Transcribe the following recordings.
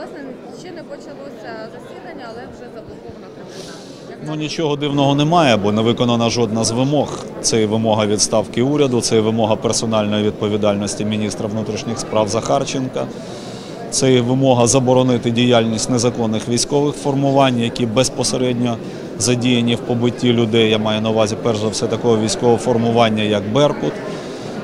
власне ще не почалося засідання, але вже заблокована трибуна. Як Ну нічого дивного немає, бо не виконана жодна з вимог. Це і вимога відставки уряду, це і вимога персональної відповідальності міністра внутрішніх справ Захарченка. Це і вимога заборонити діяльність незаконних військових формувань, які безпосередньо задіяні в побитті людей. Я маю на увазі перш за все такого військового формування, як Беркут.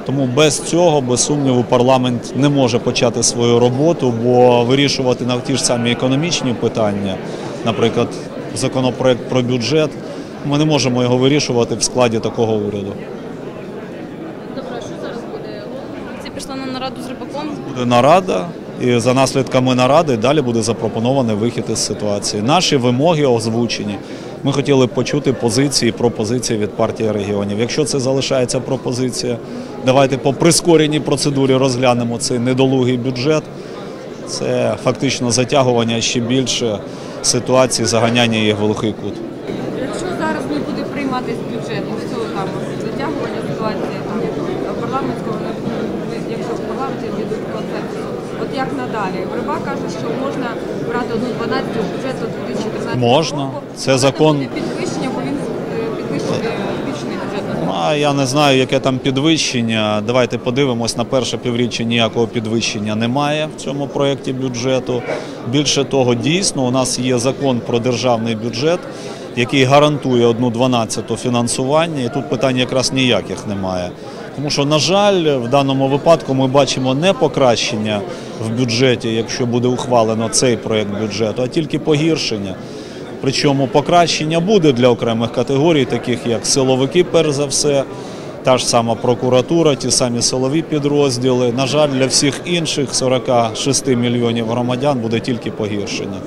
Тому без цього, без сумніву, парламент не може почати свою роботу, бо вирішувати на ті ж самі економічні питання, наприклад, законопроект про бюджет, ми не можемо його вирішувати в складі такого уряду. добре, а що зараз буде? Це пішла на нараду з рибаком. Буде нарада, і за наслідками наради далі буде запропонований вихід із ситуації. Наші вимоги озвучені. Ми хотіли почути позиції, пропозиції від партії регіонів. Якщо це залишається пропозиція, давайте по прискореній процедурі розглянемо цей недолугий бюджет. Це фактично затягування ще більше ситуації, заганяння їх в глухий кут. Якщо зараз не буде прийматися бюджет, ось цього там затягування ситуації там парламентського, ну, якщо в парламенті дійдуть до от як надалі? Верба каже, що можна брати одну 12 бюджету 2013 Можна. Це закон- підвищення, бо він е, підвищений бюджет а я не знаю, яке там підвищення. Давайте подивимось на перше півріччя. Ніякого підвищення немає в цьому проєкті бюджету. Більше того, дійсно, у нас є закон про державний бюджет, який гарантує одну дванадцяту фінансування, і тут питань якраз ніяких немає. Тому що, на жаль, в даному випадку ми бачимо не покращення в бюджеті, якщо буде ухвалено цей проєкт бюджету, а тільки погіршення. Причому покращення буде для окремих категорій, таких як силовики, перш за все, та ж сама прокуратура, ті самі силові підрозділи. На жаль, для всіх інших 46 мільйонів громадян буде тільки погіршення.